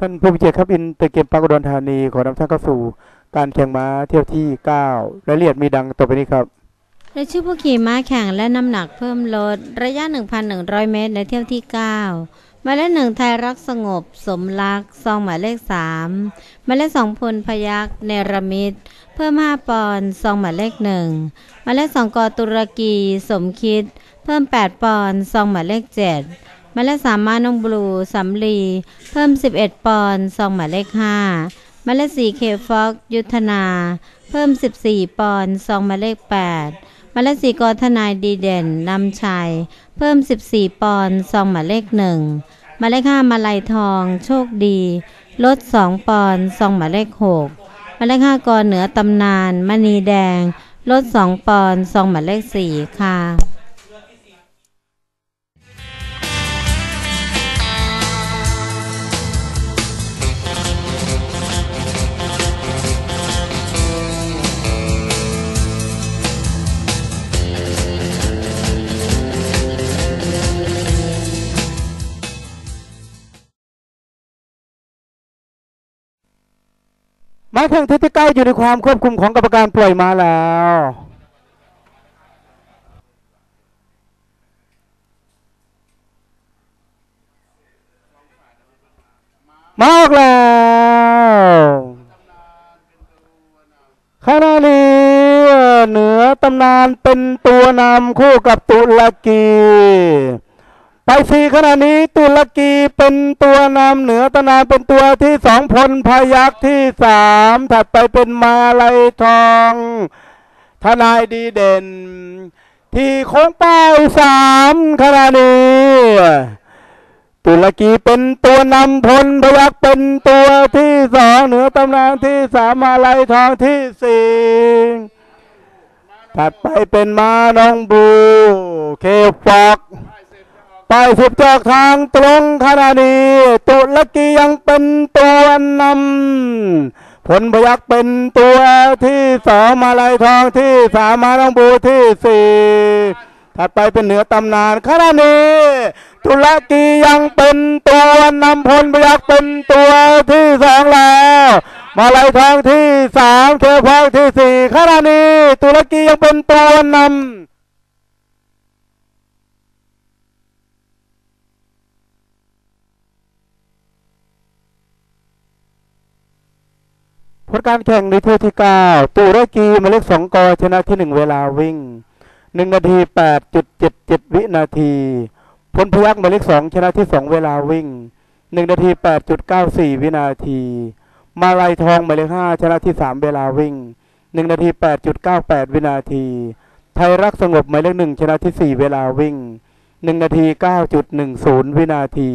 ท่านผู้มีเกียรครับอินเตอร์เกมปากอุดรธานีขอนำท่านเข้าสู่การแข่งม้าเที่ยวที่ 9 รายละเอียดมีดังต่อไปนี้ครับรายชื่อผู้ขี่ม้าแข่งและน้ำหนักเพิ่มลด ระยะ 1,100 เมตรในเที่ยวที่ 9 หมายเลขหนึ่งไทยรักสงบ สมรักซองหมายเลข 3 หมายเลขสองพลพยักเนรมิตเพิ่ม 5 ปอนด์ซองหมายเลขหนึ่งหมายเลขสองกอตุรกี สมคิด เพิ่ม 8 ปอนด์ซองหมายเลข 7 หมายเลขสามมาน้องบลูสำลี เพิ่ม 11 ปอนด์ซองหมายเลข5หมายเลขสี่เคฟอกยุทธนา เพิ่ม 14 ปอนด์ซองหมายเลข8หมายเลขสี่กอทนายดีเด่นนำชัย เพิ่ม 14 ปอนด์ซองหมายเลขหนึ่งหมายเลขห้ามาลัยทอง โชคดี ลด 2 ปอนด์ซองหมายเลขหกหมายเลขห้ากอเหนือตำนานมณีแดง ลด 2 ปอนด์ซองหมายเลขสี่ค่ะ ม้แข่งที่ที่9อยู่ในความควบคุมของกรรมการปล่อยมาแล้วมากแล้วขณะนี้เหนือตำนานเป็นตัวนำคู่กับตุรกี ไปสี่ขณะนี้ตุรกีเป็นตัวนำเหนือตำนานเป็นตัวที่สองพลพยักที่สามถัดไปเป็นมาลัยทอง ทนายดีเด่น ที่โค้งเป้าสามขณะนี้ตุรกีเป็นตัวนำพลพยักเป็นตัวที่สองเหนือตำนานที่สามมาลัยทองที่สี่ถัดไปเป็นมาน้องบูเคฟอก ไปสุดจากทางตรงขณะนี้ตุรกียังเป็นตัวนำผลพยักเป็นตัวที่สองมาลายทองที่สามมาน้องบูที่สี่ถัดไปเป็นเหนือตำนานขณะนี้ตุรกียังเป็นตัวนำพลพยักเป็นตัวที่สองแล้วมาลายทองที่สามเคพอกที่สี่ขณะนี้ตุรกียังเป็นตัวนำ ผลการแข่งในเที่ยวที่9ตุรกีหมายเลข2กอชนะที่1เวลาวิ่ง1นาที8.77วินาทีพลพยักหมายเลข2ชนะที่2เวลาวิ่ง1นาที8.94วินาที มาลายทองหมายเลข5ชนะที่3เวลาวิ่ง1นาที8.98วินาที ไทยรักสงบหมายเลข1ชนะที่4เวลาวิ่ง1นาที9.10วินาที